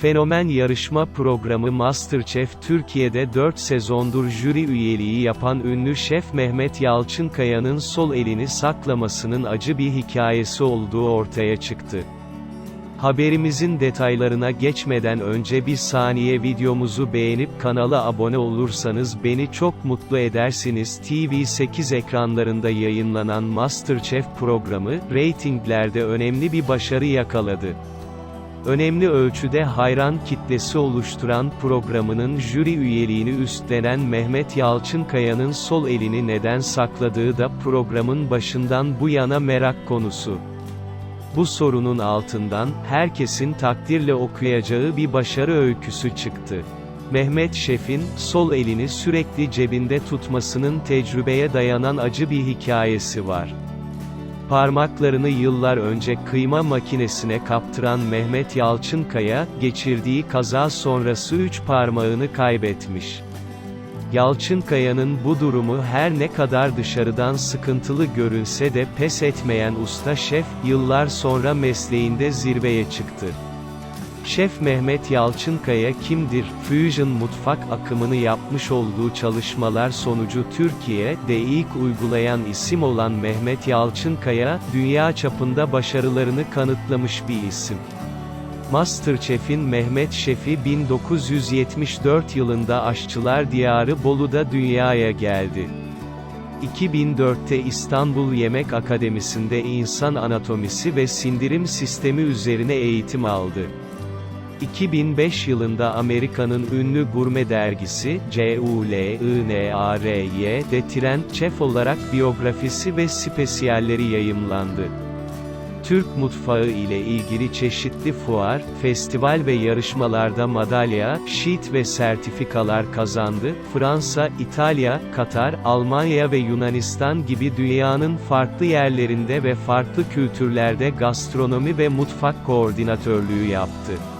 Fenomen yarışma programı MasterChef Türkiye'de 4 sezondur jüri üyeliği yapan ünlü şef Mehmet Yalçınkaya'nın sol elini saklamasının acı bir hikayesi olduğu ortaya çıktı. Haberimizin detaylarına geçmeden önce bir saniye videomuzu beğenip kanala abone olursanız beni çok mutlu edersiniz. TV8 ekranlarında yayınlanan MasterChef programı, reytinglerde önemli bir başarı yakaladı. Önemli ölçüde hayran kitlesi oluşturan programının jüri üyeliğini üstlenen Mehmet Yalçınkaya'nın sol elini neden sakladığı da programın başından bu yana merak konusu. Bu sorunun altından, herkesin takdirle okuyacağı bir başarı öyküsü çıktı. Mehmet Şef'in, sol elini sürekli cebinde tutmasının tecrübeye dayanan acı bir hikayesi var. Parmaklarını yıllar önce kıyma makinesine kaptıran Mehmet Yalçınkaya, geçirdiği kaza sonrası üç parmağını kaybetmiş. Yalçınkaya'nın bu durumu her ne kadar dışarıdan sıkıntılı görünse de pes etmeyen usta şef, yıllar sonra mesleğinde zirveye çıktı. Şef Mehmet Yalçınkaya kimdir? Fusion mutfak akımını yapmış olduğu çalışmalar sonucu Türkiye'de ilk uygulayan isim olan Mehmet Yalçınkaya, dünya çapında başarılarını kanıtlamış bir isim. Masterchef'in Mehmet Şef'i 1974 yılında Aşçılar Diyarı Bolu'da dünyaya geldi. 2004'te İstanbul Yemek Akademisi'nde insan anatomisi ve sindirim sistemi üzerine eğitim aldı. 2005 yılında Amerika'nın ünlü gurme dergisi, CULINARY'de Trend Chef olarak biyografisi ve spesiyalleri yayımlandı. Türk mutfağı ile ilgili çeşitli fuar, festival ve yarışmalarda madalya, şit ve sertifikalar kazandı. Fransa, İtalya, Katar, Almanya ve Yunanistan gibi dünyanın farklı yerlerinde ve farklı kültürlerde gastronomi ve mutfak koordinatörlüğü yaptı.